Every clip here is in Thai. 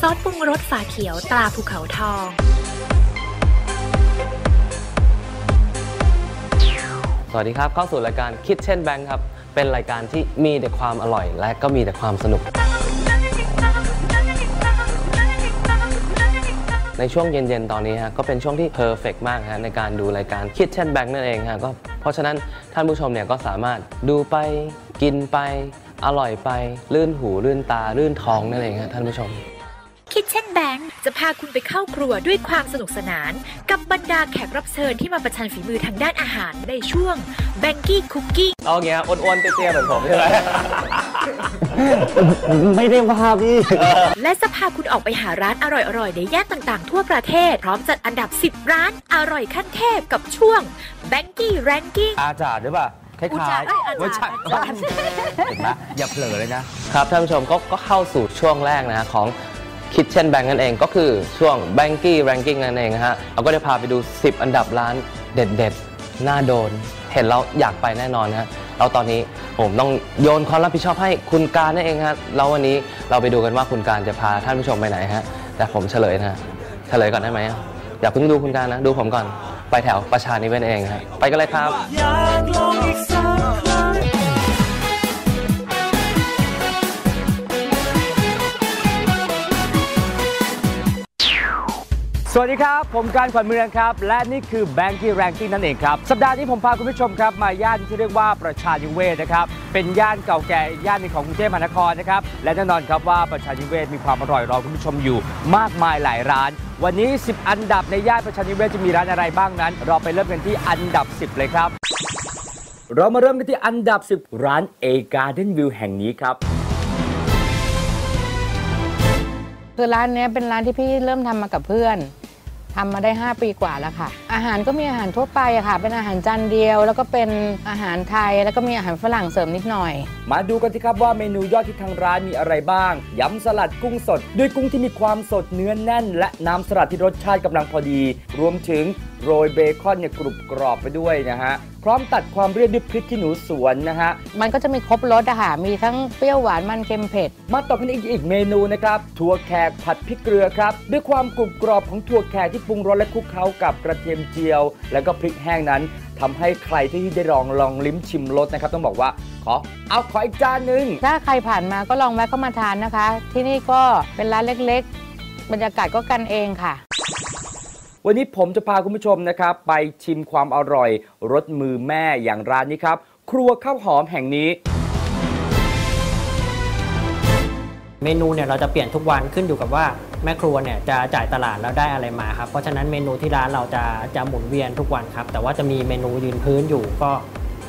ซอสปรุงรสฝาเขียวตราภูเขาทอง สวัสดีครับ เข้าสู่รายการ Kitchen Bank ครับ เป็นรายการที่มีแต่ความอร่อย และก็มีแต่ความสนุก ในช่วงเย็นๆ ตอนนี้ฮะก็เป็นช่วงที่เพอร์เฟกมากฮะในการดูรายการ Kitchen Bank นั่นเองฮะก็เพราะฉะนั้นท่านผู้ชมเนี่ยก็สามารถดูไปกินไปอร่อยไป ลื่นหู ลื่นตา ลื่นท้องนั่นเองฮะท่านผู้ชม คิดเช่นแบงค์จะพาคุณไปเข้าครัวด้วยความสนุกสนาน กับบรรดาแขกรับเชิญที่มาประชันฝีมือทางด้านอาหารในช่วง b a n k y Cooking เอาเงี้ยอ้วนๆเตี้ยๆเหมือนผมใช่ไหมไม่ได้ว่าพี่และจะพาคุณออกไปหาร้านอร่อยๆ ในย่านต่างๆ ทั่วประเทศ พร้อมจัดอันดับ 10 ร้านอร่อยขั้นเทพกับช่วง b a n k y Ranking อาจารย์หรือเปล่าคล้ายอุจาๆเอ้ยอาจารย์ไม่ใช่อาจารย์เห็นไหมอย่าเผลอเลยนะครับท่านผู้ชมก็ก็เข้าสู่ช่วงแรกนะฮะของ Kitchen Bank นั่นเองก็คือช่วง Banky Ranking นั่นเองนะฮะเราก็จะพาไปดู 10 อันดับร้านเด็ดๆน่าโดน เห็นแล้วอยากไปแน่นอนนะฮะเราตอนนี้ผมต้องโยนความรับผิดชอบให้คุณการนั่นเองฮะแล้ววันนี้เราไปดูกันว่าคุณการจะพาท่านผู้ชมไปไหนฮะแต่ผมเฉลยนะฮะเฉลยก่อนได้ไหมอย่าเพิ่งดูคุณการนะดูผมก่อนไปแถวประชานิเวศน์เองฮะไปกันเลยครับส สวัสดีครับ ผมการขวัญเมืองครับ และนี่คือ Banky Ranking นั่นเองครับ สัปดาห์นี้ผมพาคุณผู้ชมครับ มาย่านที่เรียกว่าประชานิเวศนะครับ เป็นย่านเก่าแก่ย่านหนึ่งของกรุงเทพมหานครนะครับ และแน่นอนครับว่าประชานิเวศมีความอร่อยรอคุณผู้ชมอยู่มากมายหลายร้าน วันนี้ 10 อันดับในย่านประชานิเวศจะมีร้านอะไรบ้างนั้น เราไปเริ่มกันที่อันดับ 10 เลยครับ เรามาเริ่มกันที่อันดับ 10 ร้าน A Garden View แห่งนี้ครับคือร้านนี้เป็นร้านที่พี่เริ่มทำมากับเพื่อน ทำมาได้ 5 ปีกว่าแล้วค่ะ อาหารก็มีอาหารทั่วไปอะค่ะ เป็นอาหารจานเดียว แล้วก็เป็นอาหารไทย แล้วก็มีอาหารฝรั่งเสริมนิดหน่อย มาดูกันสิครับว่าเมนูยอดที่ทางร้านมีอะไรบ้างยำสลัดกุ้งสด ด้วยกุ้งที่มีความสดเนื้อแน่น และน้ำสลัดที่รสชาติกำลังพอดี รวมถึงโรยเบคอนเนี่ยกรุบกรอบไปด้วยนะฮะ พร้อมตัดความเรียบด้วยพริกขี้หนูสวนนะฮะ มันก็จะมีครบรสอะค่ะ มีทั้งเปรี้ยวหวานมันเค็มเผ็ด มาต่อกันอีกอีกเมนูนะครับถั่วแขกผัดพริกเกลือครับ ด้วยความกรุบกรอบของถั่วแขกที่ปรุงรสและคลุกเคล้ากับกระเทียมเจียว แล้วก็พริกแห้งนั้นทำให้ใครที่ได้ลองลองลิ้มชิมรสนะครับ ต้องบอกว่าขอเอาขออีกจานหนึ่งถ้าใครผ่านมาก็ลองแวะเข้ามาทานนะคะ ที่นี่ก็เป็นร้านเล็ก ๆ บรรยากาศก็กันเองค่ะ วันนี้ผมจะพาคุณผู้ชมนะครับ ไปชิมความอร่อยรสมือแม่อย่างร้านนี้ครับ ครัวข้าวหอมแห่งนี้ เมนูเนี่ยเราจะเปลี่ยนทุกวันขึ้นอยู่กับว่าแม่ครัวเนี่ยจะจ่ายตลาดแล้วได้อะไรมาครับเพราะฉะนั้นเมนูที่ร้านเราจะจะหมุนเวียนทุกวันครับ แต่ว่าจะมีเมนูยืนพื้นอยู่ก็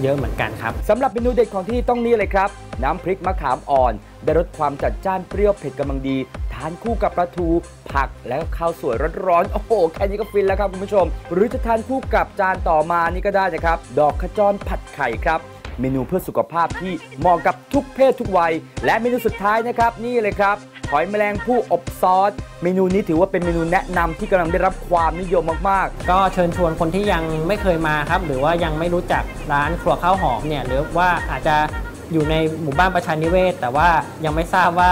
เยอะเหมือนกันครับสำหรับเมนูเด็ดของที่นี่ต้องนี่เลยครับ น้ำพริกมะขามอ่อน ได้รสความจัดจ้านเปรี้ยวเผ็ดกำลังดีทานคู่กับปลาทู ผักแล้วข้าวสวยร้อนๆโอ้โหแค่นี้ก็ฟินแล้วครับคุณผู้ชม หรือจะทานคู่กับจานต่อมานี่ก็ได้นะครับ ดอกขจรผัดไข่ครับ เมนูเพื่อสุขภาพที่เหมาะกับทุกเพศทุกวัย และเมนูสุดท้ายนะครับนี่เลยครับหอยแมลงผู้อบซอส เมนูนี้ถือว่าเป็นเมนูแนะนำที่กำลังได้รับความนิยมมากๆ ก็เชิญชวนคนที่ยังไม่เคยมาครับ หรือว่ายังไม่รู้จักร้านครัวข้าวหอมเนี่ยหรือว่าอาจจะอยู่ในหมู่บ้านประชานิเวศ แต่ว่ายังไม่ทราบว่า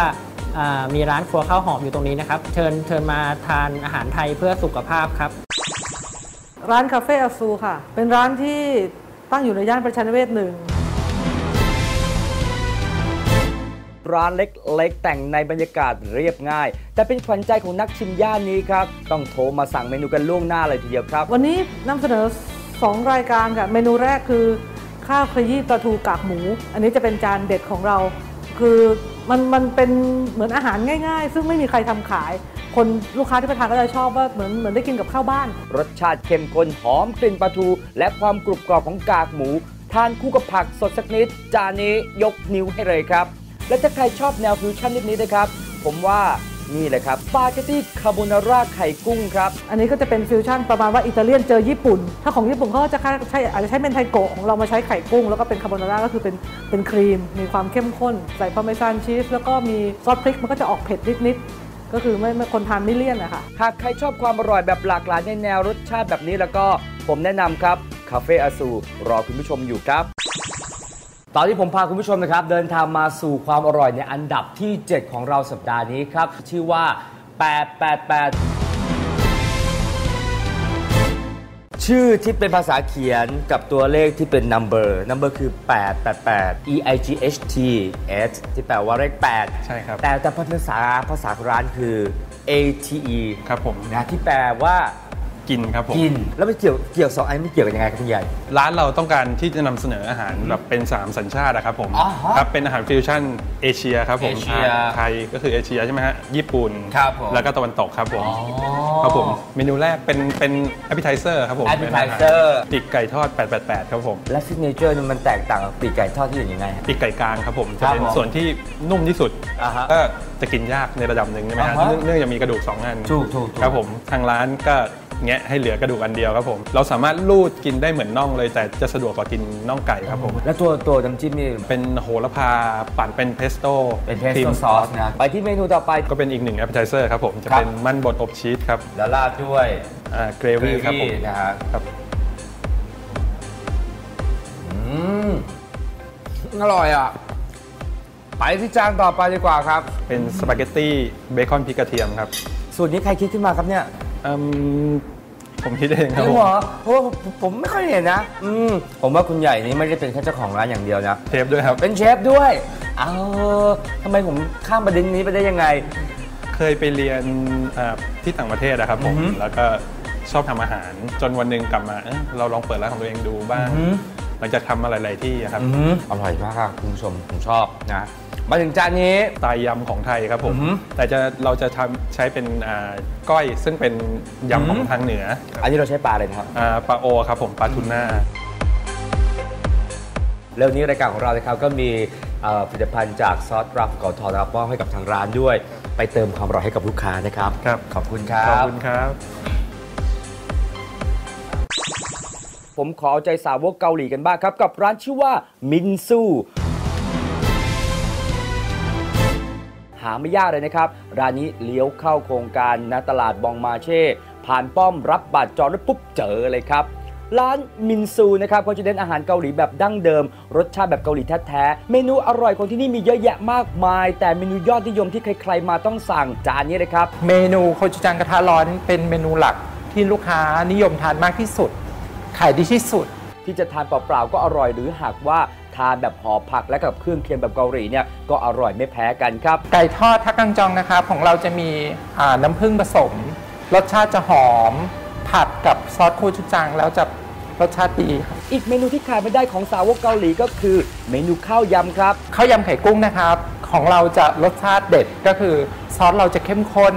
มีร้านครัวข้าวหอมอยู่ตรงนี้นะครับ เชิญเชิญมาทานอาหารไทยเพื่อสุขภาพครับ ร้านคาเฟ่อาซูค่ะ เป็นร้านที่ตั้งอยู่ในย่านประชานิเวศหนึ่งร้านเล็กๆ แต่งในบรรยากาศเรียบง่าย แต่เป็นขวัญใจของนักชิมย่านนี้ครับ ต้องโทรมาสั่งเมนูกันล่วงหน้าเลยทีเดียวครับ วันนี้นำเสนอ 2 รายการค่ะ เมนูแรกคือ ข้าวขยี้ปลาทูกากหมู อันนี้จะเป็นจานเด็ดของเรา คือมันมันเป็นเหมือนอาหารง่าย ๆ ซึ่งไม่มีใครทำขาย คนลูกค้าที่ไปทานก็จะชอบว่าเหมือนเหมือนได้กินกับข้าวบ้าน รสชาติเข้มข้นหอมกลิ่นปลาทู และความกรุบกรอบของกากหมู ทานคู่กับผักสดสักนิด จานนี้ยกนิ้วให้เลยครับ และถ้าใครชอบแนวฟิวชั่นนิดนี้นะครับ ผมว่า นี่เลยครับสปาเกตตี้คาโบนาร่าไข่กุ้งครับ อันนี้ก็จะเป็นฟิวชั่นประมาณว่าอิตาเลียนเจอญี่ปุ่น ถ้าของญี่ปุ่นเขาก็จะใช้อาจจะใช้เมนไทโกะของเรามาใช้ไข่กุ้ง แล้วก็เป็นคาโบนาร่าก็คือเป็นเป็นครีม มีความเข้มข้น ใส่พาร์เมซานชีสแล้วก็มีซอสพริกมันก็จะออกเผ็ดนิดๆก็คือไม่ไม่คนทานไม่เลี่ยนอะค่ะหากใครชอบความอร่อยแบบหลากหลายในแนวรสชาติแบบนี้แล้วก็ผมแนะนำครับ คาเฟ่อาซูรอคุณผู้ชมอยู่ครับ ตอนที่ผมพาคุณผู้ชมนะครับ เดินทางมาสู่ความอร่อยในอันดับที่ 7 ของเราสัปดาห์นี้ครับ ชื่อว่า 888 ชื่อที่เป็นภาษาเขียนกับตัวเลขที่เป็น number number คือ 888 e i g h t s ที่แปลว่าเลข 8 ใช่ครับ แต่แต่ภาษาภาษาร้านคือ a t e ครับผมนะที่แปลว่า กินครับผม กิน แล้วมันเกี่ยวเกี่ยวสองอันไม่เกี่ยวกันยังไงครับคุณใหญ่ ร้านเราต้องการที่จะนำเสนออาหารแบบเป็น 3 สัญชาตินะครับผมอ๋อฮะครับเป็นอาหารฟิวชั่นเอเชียครับผมเอเชียอ่าไทยก็คือเอเชียใช่ไหมฮะญี่ปุ่น ครับผมแล้วก็ตะวันตกครับผมครับผมเมนูแรกเป็นเป็น appetizer ครับผม appetizer เป็นอาหารปีกไก่ทอด 888 ครับผมและซิกเนเจอร์นี่มันแตกต่างกับปีกไก่ทอดที่อื่นยังไงฮะ ปีกไก่กลางครับผมครัจะบเป็นผมส่วนที่นุ่มที่สุดอ่าฮะก็จะกินยากในระดับหนึ่งใช่ไหมฮะอ่าฮะเนื่องเนื่องจากมีกระดูกสองอันถูกถูกถูก ครับผมทางร้านก็ แงะให้เหลือกระดูกอันเดียวครับผม เราสามารถลูดกินได้เหมือนน่องเลย แต่จะสะดวกกว่ากินน่องไก่ครับผม แล้วตัวตัวน้ำจิ้มนี่เป็นโหระพาปั่นเป็นเพสโต้เป็นเพสครีโต้มซอสนะไปที่เมนูต่อไปก็เป็นอีกหนึ่ง appetizer ครับผมจะครับเป็นมันบดอบชีสครับแล้วราดด้วยเกรวี่ครับผมนะฮะครับอืมอร่อยอะ ไปที่จานต่อไปดีกว่าครับ เป็นสปาเกตตี้เบคอนพริกกระเทียมครับ สูตรนี้ใครคิดขึ้นมาครับเนี่ย อืมผมคิดเองคจรับริงผมเหรอเพราะว่าผมผมไม่ค่อยเห็นนะ อืมผมว่าคุณใหญ่นี่ไม่ได้เป็นแค่เจ้าของร้านอย่างเดียวนะ เทปด้วยครับ เป็นเชฟด้วย เอาทำไมผมข้ามประเด็นนี้ไปได้ยังไง เคยไปเรียนอ่าที่ต่างประเทศนะครับผม อือฮึแล้วก็ชอบทำอาหาร จนวันหนึ่งกลับมาเอ๊ะเราลองเปิดร้านของตัวเองดูบ้าง อือฮึ หลังจากทำมาหลาย ๆ ที่อะครับอืมอร่อยมากครับคุณผู้ชมผมชอบนะมาถึงจานนี้สไตล์ยำของไทยครับผม อือฮึแต่จะเราจะทำใช้เป็นอ่าก้อยซึ่งเป็นยำของทางเหนืออันนี้เราใช้ปลาเลยนะครับ อ่าปลาโอครับผมปลาทูน่า เรื่องนี้รายการของเรานะครับก็มีเอ่อผลิตภัณฑ์จากซอสปลาภูเขาทองนะครับมอบให้กับทางร้านด้วย ไปเติมความอร่อยให้กับลูกค้านะครับ ครับ ขอบคุณครับขอบคุณครับ ผมขอเอาใจสาวกเกาหลีกันบ้างครับ กับร้านชื่อว่ามินซูหาไม่ยากเลยนะครับ ร้านนี้เลี้ยวเข้าโครงการณตลาดบองมาเช่ ผ่านป้อมรับบัตรจองแล้วปุ๊บเจอเลยครับร้านมินซูนะครับก็จะเน้นอาหารเกาหลีแบบดั้งเดิม รสชาติแบบเกาหลีแท้ๆ เมนูอร่อยของที่นี่มีเยอะแยะมากมาย แต่เมนูยอดนิยมที่ใครๆมาต้องสั่งจานนี้เลยครับ เมนูโคจูจังกระทะร้อนเป็นเมนูหลักที่ลูกค้านิยมทานมากที่สุด ขายดีที่สุด ที่จะทานเปล่าๆก็อร่อยหรือหากว่าทานแบบห่อผักและกับเครื่องเคียงแบบเกาหลีเนี่ยก็อร่อยไม่แพ้กันครับ ไก่ทอดทักกังจองนะครับของเราจะมีอ่าน้ำผึ้งผสม รสชาติจะหอม ผัดกับซอสโคจูจังแล้วจะรสชาติดีครับอีกเมนูที่ขาดไม่ได้ของสาวกเกาหลีก็คือ เมนูข้าวยำครับข้าวยำไข่กุ้งนะครับ ของเราจะรสชาติเด็ดก็คือซอสเราจะเข้มข้น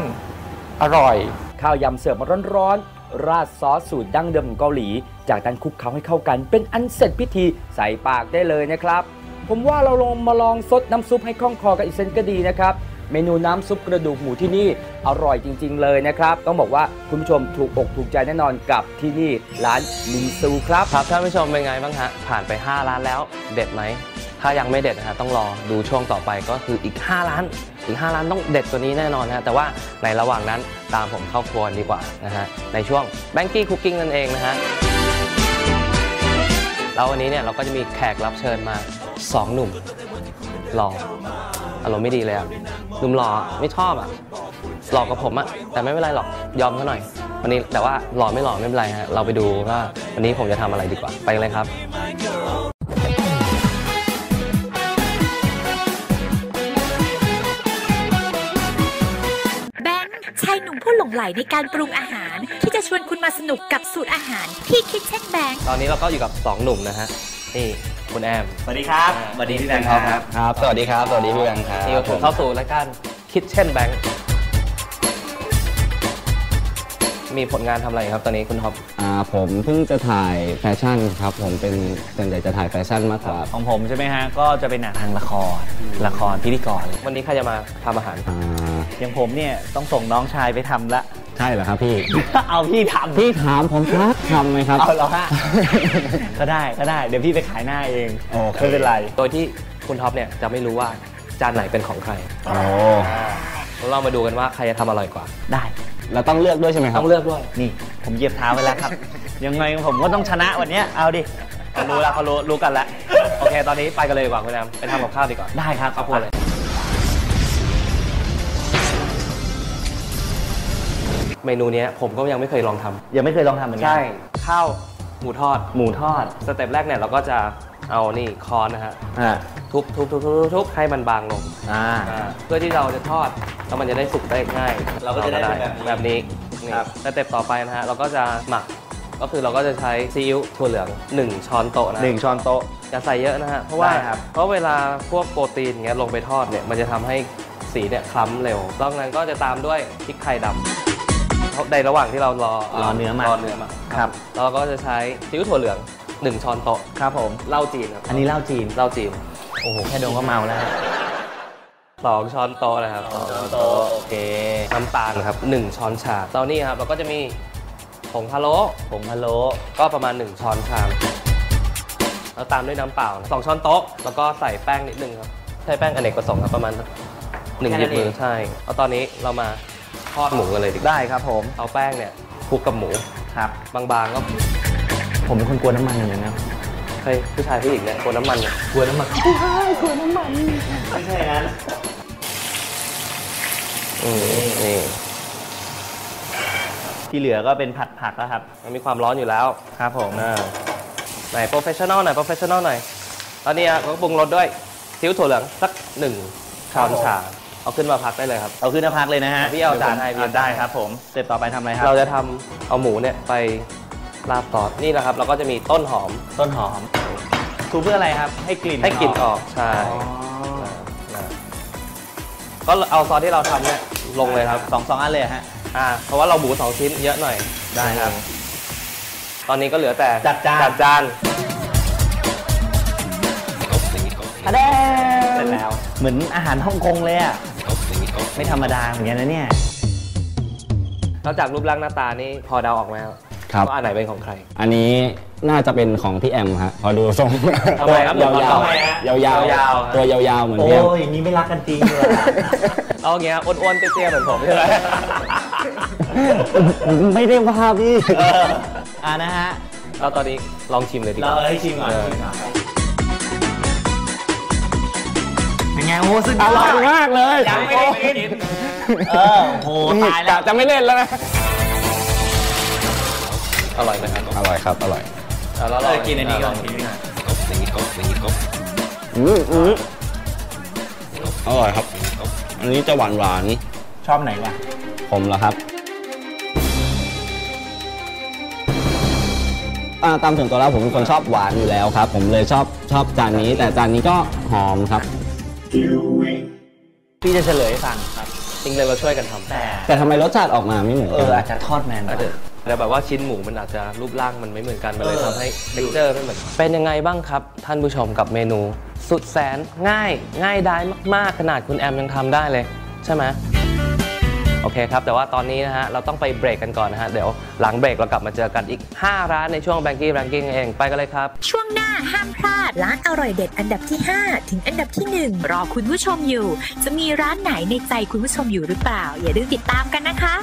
อร่อย ข้าวยำเสิร์ฟมาร้อนๆ ราดซอสสูตรดั้งเดิมของเกาหลี จากนั้นคลุกเคล้าให้เข้ากัน เป็นอันเสร็จพิธีใส่ปากได้เลยนะครับ ผมว่าเราลงมาลองซดน้ำซุปให้คล่องคอกันอีกเซนก็ดีนะครับ เมนูน้ำซุปกระดูกหมูที่นี่อร่อยจริง ๆ เลยนะครับ ต้องบอกว่าคุณผู้ชมถูกอกถูกใจแน่นอนกับที่นี่ร้านมินซูครับ ครับท่านผู้ชมเป็นไงบ้างฮะผ่านไป 5 ร้านแล้วเด็ดไหม ถ้ายังไม่เด็ดนะฮะต้องรอดูช่วงต่อไปก็คืออีก5ร้าน อีก5ร้านต้องเด็ดกว่านี้แน่นอนนะฮะแต่ว่าในระหว่างนั้นตามผมเข้าครัวดีกว่านะฮะในช่วง b a n k y Cooking นั่นเองนะฮะแล้ววันนี้เนี่ยเราก็จะมีแขกรับเชิญมา 2 หนุ่มหล่ออารมณ์ไม่ดีเลยอะหนุ่มหล่อไม่ชอบอะหล่อกับผมอะแต่ไม่เป็นไรหรอกยอมเขาหน่อย วันนี้แต่ว่าหล่อไม่หล่อไม่เป็นไรฮะเราไปดูว่าวันนี้ผมจะทำอะไรดีกว่าไปเลยครับายหนุ่มผู้หลงใหลในการปรุงอาหาร ที่จะชวนคุณมาสนุกกับสูตรอาหารที่คิดเช่นแบงค์ตอนนี้เราก็อยู่กับ 2 หนุ่มนะฮะ นี่คุณแอม สวัสดีครับสวัสดีพี่แบงค์ครับ ครับ สวัสดีครับ สวัสดีพี่แบงค์ครับนี่ก็คือเข้าสู่รายการคิดเช่นแบงค์ มีผลงานทำอะไรครับตอนนี้คุณท็อปอ่าผมเพิ่งจะถ่ายแฟชั่นครับผมเป็นส่วนใหญ่จะถ่ายแฟชั่นมากกว่าของผมใช่ไหมฮะ ก็จะเป็นหนังทางละคร ละครพิธีกรวันนี้ใครจะมาทำอาหารอ่าอย่างผมเนี่ยต้องส่งน้องชายไปทำละ ใช่เหรอครับพี่ เอาพี่ทำพี่ถามผมครับทำไหมครับ เอาเหรอฮะ ก็ได้ก็ได้ เดี๋ยวพี่ไปขายหน้าเองโอเค ไม่เป็นไร โดยที่คุณท็อปเนี่ยจะไม่รู้ว่าจานไหนเป็นของใคร โอ้แล้วเรามาดูกันว่าใครจะทำอร่อยกว่า ได้ เราต้องเลือกด้วยใช่ไหมครับ ต้องเลือกด้วย นี่ผมเหยียบเท้าไปแล้วครับ ยังไงผมก็ต้องชนะวันเนี้ยเอาดิเขารู้แล้วเขารู้รู้กันแล้ว โอเค ตอนนี้ไปกันเลยดีกว่าคุณแอมไปทำกับข้าวดีกว่า ได้ครับข้าวโพดเลย เมนูเนี้ยผมก็ยังไม่เคยลองทำยังไม่เคยลองทำเหมือนกัใช่ข้าวหมูทอด หมูทอด สเต็ปแรกเนี่ยเราก็จะ เอานี่คอนนะฮะอ่าทุบทุบทุบทุบทุบให้มันบางลงอ่าอ่าเพื่อที่เราจะทอดแล้วมันจะได้สุกได้ง่ายเราก็จะได้เป็นแบบนี้แบบนี้นี่ครับ สเต็ปต่อไปนะฮะเราก็จะหมักก็คือเราก็จะใช้ซีอิ๊วถั่วเหลือง1ช้อนโต๊ะนะหนึ่งช้อนโต๊ะ อย่าใส่เยอะนะฮะเพราะว่าได้ครับ เพราะเวลาพวกโปรตีนเงี้ยลงไปทอดเนี่ยมันจะทำให้สีเนี่ยคล้ำเร็วแล้วนั้นก็จะตามด้วยพริกไทยดำในระหว่างที่เรารอรอเนื้อหมัก รอเนื้อหมักครับแล้วเราก็จะใช้ซีอิ๊วถั่วเหลือง 1 ช้อนโต๊ะครับผมเหล้าจีนครับอันนี้เหล้าจีนเหล้าจีนโอ้โหแค่ดมก็เมาแล้วสองช้อนโต๊ะนะครับโต๊ะโอเคน้ำตาลครับหนึ่งช้อนชาตอนนี้ครับเราก็จะมีผงพะโล้ผงพะโล้ก็ประมาณ 1 ช้อนชามแล้วตามด้วยน้ำเปล่านะสองช้อนโต๊ะแล้วก็ใส่แป้งนิดนึงครับใช้แป้งอเนกประสงค์ครับประมาณสักหนึ่งหยิบมือใช่เอาตอนนี้เรามาทอดหมูกันเลยดีกว่าได้ครับผมเอาแป้งเนี่ยคลุกกับหมูครับบางๆก็ ผมเป็นคนกลัวน้ำมันเหมือนกันนะเคยผู้ชายผู้หญิงเนี่ยกลัวน้ำมันเนี่ยกลัวน้ำมันกลัวน้ำมันไม่ใช่งั้นอืมนี่ที่เหลือก็เป็นผัดผักแล้วครับ มันมีความร้อนอยู่แล้วครับผมอ่าไหนโปรเฟชชั่นอลหน่อยโปรเฟชชั่นอลหน่อย ตอนนี้อะก็ปรุงรสด้วยซีอิ๊วถั่วเหลืองสักหนึ่งช้อนชาเอาขึ้นมาพักได้เลยครับ เอาขึ้นมาพักเลยนะฮะ พี่เอาจานให้พี่อ่ได้ครับผมสเต็ปต่อไปทำอะไรครับ เราจะทำเอาหมูเนี่ยไป ราดซอสนี่นะครับเราก็จะมีต้นหอมต้นหอมคลุกเพื่ออะไรครับ ให้กลิ่นให้กลิ่นออกใช่อ๋อนะก็เอาซอสที่เราทำเนี่ยลงเลยครับสองสองอันเลยฮะ อ่าเพราะว่าเราหมูสองชิ้นเยอะหน่อยได้ครับ ตอนนี้ก็เหลือแต่จัดจาน จัดจานอะเด้เสร็จแล้ว เหมือนอาหารฮ่องกงเลยอะ ไม่ธรรมดาเหมือนกันนะเนี่ย นอกจากรูปร่างหน้าตานี่พอเดาออกไหมครับ ครับ ว่าอันไหนเป็นของใคร อันนี้น่าจะเป็นของพี่แอมฮะพอดูทรงทำไมครับตัวยาวทำไมฮะๆยาวๆยาวๆ ตัวยาวๆเหมือนโอ้พี่แอมยอย่างนี้ไม่รักกันจริงเลยอะเอาอย่างเงี้ยอ้วนๆเตี้ยๆเหมือนผมใช่ไหม ไม่ได้ว่าพี่เอออ่านะฮะเราตอนนี้ลองชิมเลยดีกเราว่าให้ชิมก่อนเออชิมก่อนเป็นไงโอ้สุดยออดร่อยมากเลยยังไม่ได้กิน เออโหตายแล้ว จะไม่เล่นแล้วนะ อร่อยไหมครับอร่อยครับ อร่อยเอาแล้วเอเราอกินอันนี้ก่อนกินอันนี้ก่อนอืมอืมอร่อยครับ อันนี้จะหวานหวานชอบไหนล่ะๆผมเหรอครับ อ่าตามส่วนตัวแล้วผมเป็นคนชอบหวานอยู่แล้วครับ ผมเลยชอบชอบจานนี้ แต่จานนี้ก็หอมครับ พี่จะเฉลยให้ฟังครับ จริงเลยเราช่วยกันทำแต่แต่ทำไมรสชาติออกมาไม่เหมือนเอกันออาจจะทอดแมนกอาจว่าจะ แต่แบบว่าชิ้นหมูมันอาจจะรูปร่างมันไม่เหมือนกันมันเลยเออทำให้เท็กเจอร์ไม่เหมือนกันเป็นยังไงบ้างครับ ท่านผู้ชมกับเมนู สุดแสนง่ายง่ายดายมาก ๆ ขนาดคุณแอมยังทำได้เลย ใช่ไหมโอเคครับ แต่ว่าตอนนี้นะฮะ เราต้องไปเบรกกันก่อนนะฮะ เดี๋ยวหลังเบรกเรากลับมาเจอกันอีก 5 ร้านในช่วง b a n k y Ranking เองไปกันเลยครับ ช่วงหน้าห้ามพลาดร้านอร่อยเด็ดอันดับที่ 5 ถึงอันดับที่ 1 รอคุณผู้ชมอยู่ จะมีร้านไหนในใจคุณผู้ชมอยู่หรือเปล่า อย่าลืมติดตามกันนะคะ